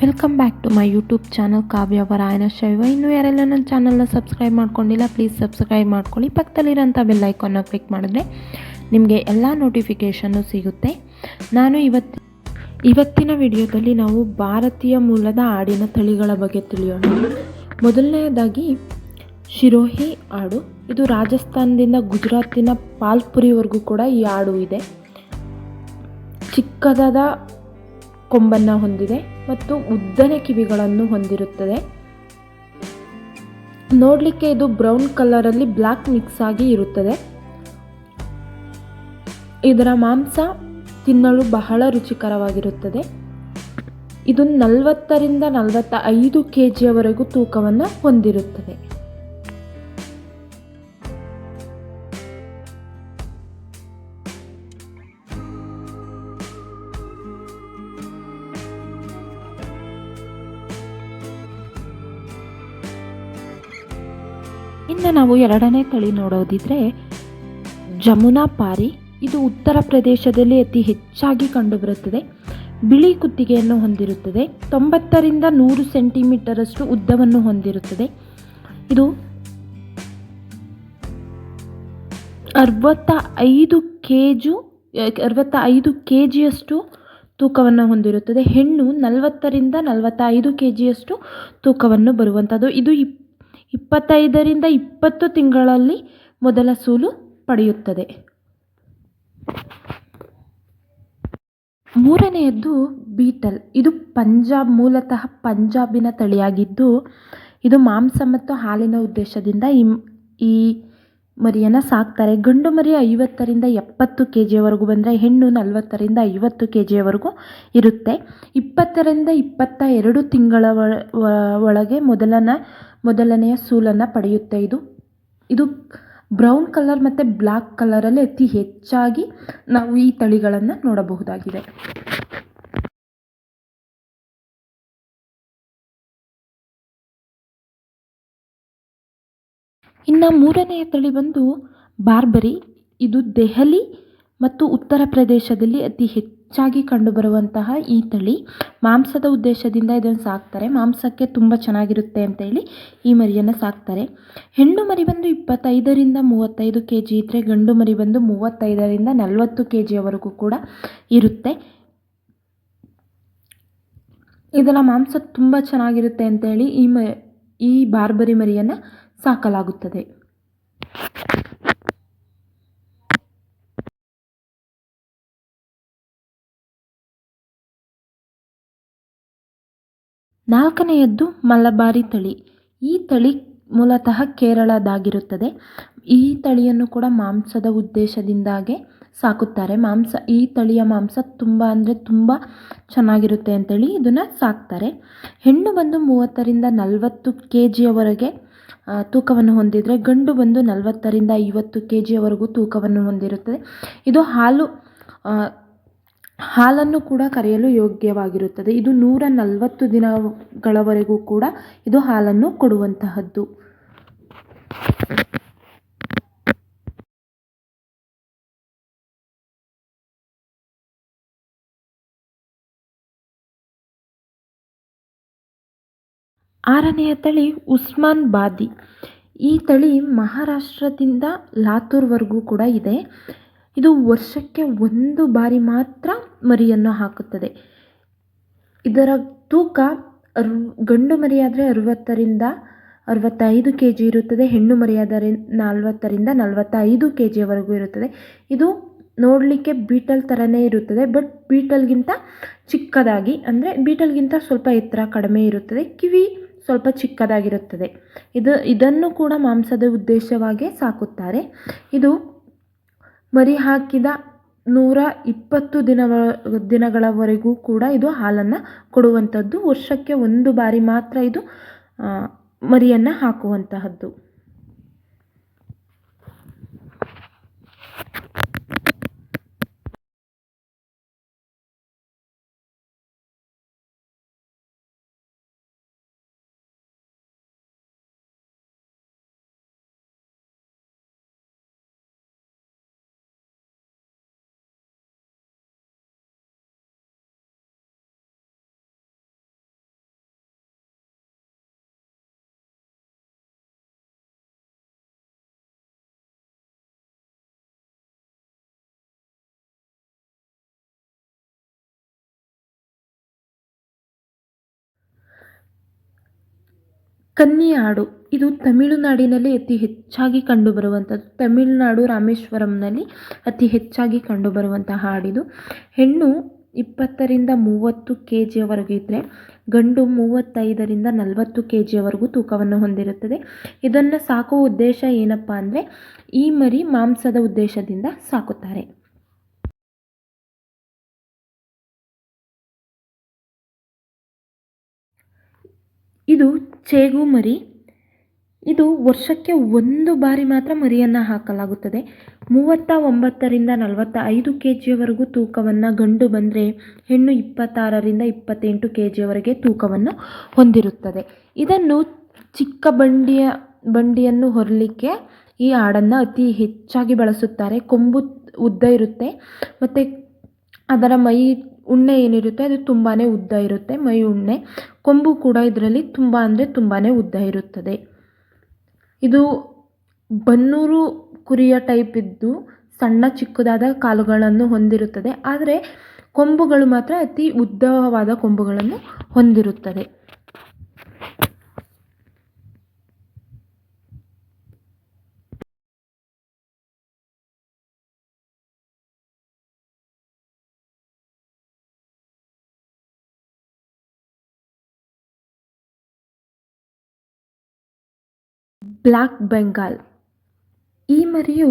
Welcome back to my YouTube channel Kavya ವರಾಯನ ಶೈವ ಇನ್ನೂ ಯಾರೆಲ್ಲ ನನ್ನ ಚಾನಲ್ನ ಸಬ್ಸ್ಕ್ರೈಬ್ ಮಾಡ್ಕೊಂಡಿಲ್ಲ ಪ್ಲೀಸ್ ಸಬ್ಸ್ಕ್ರೈಬ್ ಮಾಡ್ಕೊಳ್ಳಿ. ಪಕ್ಕದಲ್ಲಿರೋಂಥ ಬೆಲ್ ಐಕಾನ್ನ ಕ್ಲಿಕ್ ಮಾಡಿದ್ರೆ ನಿಮಗೆ ಎಲ್ಲ ನೋಟಿಫಿಕೇಷನ್ನು ಸಿಗುತ್ತೆ. ನಾನು ಇವತ್ತು, ಇವತ್ತಿನ ವಿಡಿಯೋದಲ್ಲಿ ನಾವು ಭಾರತೀಯ ಮೂಲದ ಆಡಿನ ತಳಿಗಳ ಬಗ್ಗೆ ತಿಳಿಯೋಣ. ಮೊದಲನೆಯದಾಗಿ ಶಿರೋಹಿ ಆಡು ಇದು ರಾಜಸ್ಥಾನದಿಂದ ಗುಜರಾತಿನ ಪಾಲ್ಪುರಿವರೆಗೂ ಕೂಡ ಈ ಆಡು ಇದೆ. ಚಿಕ್ಕದಾದ ಕೊಂಬನ್ನು ಹೊಂದಿದೆ. ಮತ್ತು ಉದ್ದನೆ ಕಿವಿಗಳನ್ನು ಹೊಂದಿರುತ್ತದೆ. ನೋಡಲಿಕ್ಕೆ ಇದು ಬ್ರೌನ್ ಕಲರಲ್ಲಿ ಬ್ಲ್ಯಾಕ್ ಮಿಕ್ಸ್ ಆಗಿ ಇರುತ್ತದೆ. ಇದರ ಮಾಂಸ ತಿನ್ನಲು ಬಹಳ ರುಚಿಕರವಾಗಿರುತ್ತದೆ. ಇದು ನಲವತ್ತರಿಂದ ನಲವತ್ತ ಐದು ಕೆ ಜಿಯವರೆಗೂ ತೂಕವನ್ನು ಹೊಂದಿರುತ್ತದೆ. ಇನ್ನು ನಾವು ಎರಡನೇ ತಳಿ ನೋಡೋದಿದ್ರೆ ಜಮುನಾ ಪಾರಿ. ಇದು ಉತ್ತರ ಪ್ರದೇಶದಲ್ಲಿ ಅತಿ ಹೆಚ್ಚಾಗಿ ಕಂಡುಬರುತ್ತದೆ. ಬಿಳಿ ಕುತ್ತಿಗೆಯನ್ನು ಹೊಂದಿರುತ್ತದೆ. ತೊಂಬತ್ತರಿಂದ ನೂರು ಸೆಂಟಿಮೀಟರಷ್ಟು ಉದ್ದವನ್ನು ಹೊಂದಿರುತ್ತದೆ. ಇದು ಅರವತ್ತ ಐದು ಕೆ ಜು ಅರವತ್ತ ಐದು ಕೆ ಜಿಯಷ್ಟು ತೂಕವನ್ನು ಹೊಂದಿರುತ್ತದೆ. ಹೆಣ್ಣು ನಲವತ್ತರಿಂದ ನಲವತ್ತೈದು ಕೆ ಜಿಯಷ್ಟು ತೂಕವನ್ನು ಬರುವಂಥದ್ದು. ಇದು ಇಪ್ ಇಪ್ಪತ್ತೈದರಿಂದ ಇಪ್ಪತ್ತು ತಿಂಗಳಲ್ಲಿ ಮೊದಲ ಸೂಲು ಪಡೆಯುತ್ತದೆ. ಮೂರನೆಯದ್ದು ಬೀಟಲ್. ಇದು ಪಂಜಾಬ್, ಮೂಲತಃ ಪಂಜಾಬಿನ ತಳಿಯಾಗಿದ್ದು, ಇದು ಮಾಂಸ ಮತ್ತು ಹಾಲಿನ ಉದ್ದೇಶದಿಂದ ಈ ಈ ಮರಿಯನ್ನು ಸಾಕ್ತಾರೆ. ಗಂಡು ಮರಿ ಐವತ್ತರಿಂದ ಎಪ್ಪತ್ತು ಕೆ ಜಿಯವರೆಗೂ ಬಂದರೆ ಹೆಣ್ಣು ನಲವತ್ತರಿಂದ ಐವತ್ತು ಕೆ ಜಿಯವರೆಗೂ ಇರುತ್ತೆ. ಇಪ್ಪತ್ತರಿಂದ ಇಪ್ಪತ್ತ ಎರಡು ತಿಂಗಳ ಒಳಗೆ ಮೊದಲನ, ಮೊದಲನೆಯ ಸೂಲನ್ನು ಪಡೆಯುತ್ತೆ ಇದು. ಇದು ಬ್ರೌನ್ ಕಲರ್ ಮತ್ತು ಬ್ಲ್ಯಾಕ್ ಕಲರಲ್ಲಿ ಅತಿ ಹೆಚ್ಚಾಗಿ ನಾವು ಈ ತಳಿಗಳನ್ನು ನೋಡಬಹುದಾಗಿದೆ. ಇನ್ನು ಮೂರನೆಯ ತಳಿ ಬಂದು ಬಾರ್ಬರಿ. ಇದು ದೆಹಲಿ ಮತ್ತು ಉತ್ತರ ಪ್ರದೇಶದಲ್ಲಿ ಅತಿ ಹೆಚ್ಚಾಗಿ ಕಂಡುಬರುವಂತಹ ಈ ತಳಿ. ಮಾಂಸದ ಉದ್ದೇಶದಿಂದ ಇದನ್ನು ಸಾಕ್ತಾರೆ. ಮಾಂಸಕ್ಕೆ ತುಂಬ ಚೆನ್ನಾಗಿರುತ್ತೆ ಅಂತೇಳಿ ಈ ಮರಿಯನ್ನು ಸಾಕ್ತಾರೆ. ಹೆಣ್ಣು ಮರಿ ಬಂದು ಇಪ್ಪತ್ತೈದರಿಂದ ಮೂವತ್ತೈದು ಕೆ ಜಿ ಇದ್ದರೆ ಗಂಡು ಮರಿ ಬಂದು ಮೂವತ್ತೈದರಿಂದ ನಲವತ್ತು ಕೆ ಜಿಯವರೆಗೂ ಕೂಡ ಇರುತ್ತೆ. ಇದರ ಮಾಂಸ ತುಂಬ ಚೆನ್ನಾಗಿರುತ್ತೆ ಅಂತೇಳಿ ಈ ಮ, ಈ ಬಾರ್ಬರಿ ಮರಿಯನ್ನು ಸಾಕಲಾಗುತ್ತದೆ. ನಾಲ್ಕನೆಯದ್ದು ಮಲಬಾರಿ ತಳಿ. ಈ ತಳಿ ಮೂಲತಃ ಕೇರಳದಾಗಿರುತ್ತದೆ. ಈ ತಳಿಯನ್ನು ಕೂಡ ಮಾಂಸದ ಉದ್ದೇಶದಿಂದಾಗೆ ಸಾಕುತ್ತಾರೆ. ಮಾಂಸ, ಈ ತಳಿಯ ಮಾಂಸ ತುಂಬ ಅಂದರೆ ತುಂಬ ಚೆನ್ನಾಗಿರುತ್ತೆ ಅಂತೇಳಿ ಇದನ್ನು ಸಾಕ್ತಾರೆ. ಹೆಣ್ಣು ಬಂದು ಮೂವತ್ತರಿಂದ ನಲವತ್ತು ಕೆ ಜಿಯವರೆಗೆ ತೂಕವನ್ನು ಹೊಂದಿದರೆ ಗಂಡು ಬಂದು ನಲವತ್ತರಿಂದ ಐವತ್ತು ಕೆ ಜಿಯವರೆಗೂ ತೂಕವನ್ನು ಹೊಂದಿರುತ್ತದೆ. ಇದು ಹಾಲು ಹಾಲನ್ನು ಕೂಡ ಕರೆಯಲು ಯೋಗ್ಯವಾಗಿರುತ್ತದೆ. ಇದು ನೂರ ನಲವತ್ತು ದಿನಗಳವರೆಗೂ ಕೂಡ ಇದು ಹಾಲನ್ನು ಕೊಡುವಂತಹದ್ದು. ಆರನೆಯ ತಳಿ ಉಸ್ಮಾನ್ ಬಾದಿ. ಈ ತಳಿ ಮಹಾರಾಷ್ಟ್ರದಿಂದ ಲಾತೂರ್ವರೆಗೂ ಕೂಡ ಇದೆ. ಇದು ವರ್ಷಕ್ಕೆ ಒಂದು ಬಾರಿ ಮಾತ್ರ ಮರಿಯನ್ನು ಹಾಕುತ್ತದೆ. ಇದರ ತೂಕ ಅರ್, ಗಂಡು ಮರಿಯಾದರೆ ಅರವತ್ತರಿಂದ ಅರವತ್ತೈದು ಕೆ ಜಿ ಇರುತ್ತದೆ, ಹೆಣ್ಣು ಮರಿಯಾದರೆ ನಲ್ವತ್ತರಿಂದ ನಲವತ್ತೈದು ಕೆ ಜಿಯವರೆಗೂ ಇರುತ್ತದೆ. ಇದು ನೋಡಲಿಕ್ಕೆ ಬೀಟಲ್ ಥರನೇ ಇರುತ್ತದೆ, ಬಟ್ ಬೀಟಲ್ಗಿಂತ ಚಿಕ್ಕದಾಗಿ, ಅಂದರೆ ಬೀಟಲ್ಗಿಂತ ಸ್ವಲ್ಪ ಎತ್ತರ ಕಡಿಮೆ ಇರುತ್ತದೆ. ಕಿವಿ ಸ್ವಲ್ಪ ಚಿಕ್ಕದಾಗಿರುತ್ತದೆ. ಇದು, ಇದನ್ನು ಕೂಡ ಮಾಂಸದ ಉದ್ದೇಶವಾಗಿ ಸಾಕುತ್ತಾರೆ. ಇದು ಮರಿ ಹಾಕಿದ ನೂರ ಇಪ್ಪತ್ತು ದಿನವ, ದಿನಗಳವರೆಗೂ ಕೂಡ ಇದು ಹಾಲನ್ನು ಕೊಡುವಂಥದ್ದು. ವರ್ಷಕ್ಕೆ ಒಂದು ಬಾರಿ ಮಾತ್ರ ಇದು ಮರಿಯನ್ನು ಹಾಕುವಂತಹದ್ದು. ಕನ್ನಿ ಆಡು ಇದು ತಮಿಳುನಾಡಿನಲ್ಲಿ ಅತಿ ಹೆಚ್ಚಾಗಿ ಕಂಡುಬರುವಂಥದ್ದು. ತಮಿಳುನಾಡು ರಾಮೇಶ್ವರಂನಲ್ಲಿ ಅತಿ ಹೆಚ್ಚಾಗಿ ಕಂಡುಬರುವಂಥ ಹಾಡಿದು. ಹೆಣ್ಣು ಇಪ್ಪತ್ತರಿಂದ ಮೂವತ್ತು ಕೆ ಜಿಯವರೆಗೂ ಇದ್ದರೆ ಗಂಡು ಮೂವತ್ತೈದರಿಂದ ನಲವತ್ತು ಕೆ ಜಿಯವರೆಗೂ ತೂಕವನ್ನು ಹೊಂದಿರುತ್ತದೆ. ಇದನ್ನು ಸಾಕುವ ಉದ್ದೇಶ ಏನಪ್ಪ ಅಂದರೆ, ಈ ಮರಿ ಮಾಂಸದ ಉದ್ದೇಶದಿಂದ ಸಾಕುತ್ತಾರೆ. ಇದು ಚೇಗು ಮರಿ. ಇದು ವರ್ಷಕ್ಕೆ ಒಂದು ಬಾರಿ ಮಾತ್ರ ಮರಿಯನ್ನು ಹಾಕಲಾಗುತ್ತದೆ. ಮೂವತ್ತ ಒಂಬತ್ತರಿಂದ ನಲವತ್ತ ಐದು ಕೆ ಜಿಯವರೆಗೂ ತೂಕವನ್ನು ಗಂಡು ಬಂದರೆ ಹೆಣ್ಣು ಇಪ್ಪತ್ತಾರರಿಂದ ಇಪ್ಪತ್ತೆಂಟು ಕೆ ಜಿಯವರೆಗೆ ತೂಕವನ್ನು ಹೊಂದಿರುತ್ತದೆ. ಇದನ್ನು ಚಿಕ್ಕ ಬಂಡಿಯ, ಬಂಡಿಯನ್ನು ಹೊರಲಿಕ್ಕೆ ಈ ಆಡನ್ನು ಅತಿ ಹೆಚ್ಚಾಗಿ ಬಳಸುತ್ತಾರೆ. ಕೊಂಬು ಉದ್ದ ಇರುತ್ತೆ. ಮತ್ತು ಅದರ ಮೈ ಉಣ್ಣೆ ಏನಿರುತ್ತೆ, ಅದು ತುಂಬಾ ಉದ್ದ ಇರುತ್ತೆ. ಮೈ ಉಣ್ಣೆ, ಕೊಂಬು ಕೂಡ ಇದರಲ್ಲಿ ತುಂಬ ಅಂದರೆ ತುಂಬಾ ಉದ್ದ ಇರುತ್ತದೆ. ಇದು ಬನ್ನೂರು ಕುರಿಯ ಟೈಪ್ ಇದ್ದು ಸಣ್ಣ ಚಿಕ್ಕದಾದ ಕಾಲುಗಳನ್ನು ಹೊಂದಿರುತ್ತದೆ. ಆದರೆ ಕೊಂಬುಗಳು ಮಾತ್ರ ಅತಿ ಉದ್ದವಾದ ಕೊಂಬುಗಳನ್ನು ಹೊಂದಿರುತ್ತದೆ. ಬ್ಲ್ಯಾಕ್ ಬೆಂಗಾಲ್. ಈ ಮರಿಯು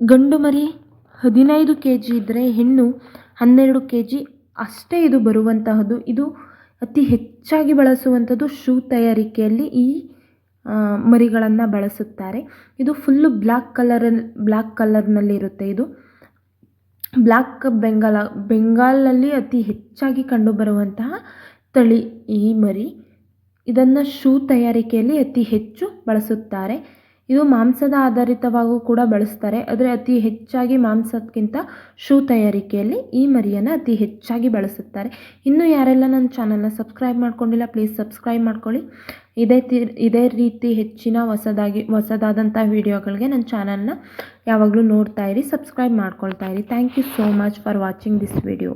ಗಂಡು ಮರಿ ಹದಿನೈದು ಕೆ ಜಿ ಇದ್ದರೆ ಹೆಣ್ಣು ಹನ್ನೆರಡು ಕೆ ಜಿ ಅಷ್ಟೇ ಇದು ಬರುವಂತಹದ್ದು. ಇದು ಅತಿ ಹೆಚ್ಚಾಗಿ ಬಳಸುವಂಥದ್ದು ಶೂ ತಯಾರಿಕೆಯಲ್ಲಿ ಈ ಮರಿಗಳನ್ನು ಬಳಸುತ್ತಾರೆ. ಇದು ಫುಲ್ಲು ಬ್ಲ್ಯಾಕ್ ಕಲರಲ್ಲಿ ಬ್ಲ್ಯಾಕ್ ಕಲರ್ನಲ್ಲಿರುತ್ತೆ ಇದು. ಬ್ಲ್ಯಾಕ್ ಬೆಂಗಾಲ ಬೆಂಗಾಲಲ್ಲಿ ಅತಿ ಹೆಚ್ಚಾಗಿ ಕಂಡುಬರುವಂತಹ ತಳಿ ಈ ಮರಿ. ಇದನ್ನು ಶೂ ತಯಾರಿಕೆಯಲ್ಲಿ ಅತಿ ಹೆಚ್ಚು ಬಳಸುತ್ತಾರೆ. ಇದು ಮಾಂಸದ ಆಧಾರಿತವಾಗೂ ಕೂಡ ಬಳಸ್ತಾರೆ. ಆದರೆ ಅತಿ ಹೆಚ್ಚಾಗಿ ಮಾಂಸಕ್ಕಿಂತ ಶೂ ತಯಾರಿಕೆಯಲ್ಲಿ ಈ ಮರಿಯನ್ನು ಅತಿ ಹೆಚ್ಚಾಗಿ ಬಳಸುತ್ತಾರೆ. ಇನ್ನು ಯಾರೆಲ್ಲ ನನ್ನ ಚಾನಲ್ನ ಸಬ್ಸ್ಕ್ರೈಬ್ ಮಾಡ್ಕೊಂಡಿಲ್ಲ, ಪ್ಲೀಸ್ ಸಬ್ಸ್ಕ್ರೈಬ್ ಮಾಡ್ಕೊಳ್ಳಿ. ಇದೇ ತಿ, ಇದೇ ರೀತಿ ಹೆಚ್ಚಿನ ಹೊಸದಾಗಿ, ಹೊಸದಾದಂಥ ವೀಡಿಯೋಗಳಿಗೆ ನನ್ನ ಚಾನಲ್ನ ಯಾವಾಗಲೂ ನೋಡ್ತಾ ಇರಿ, ಸಬ್ಸ್ಕ್ರೈಬ್ ಮಾಡ್ಕೊಳ್ತಾ ಇರಿ. Thank you so much for watching this video.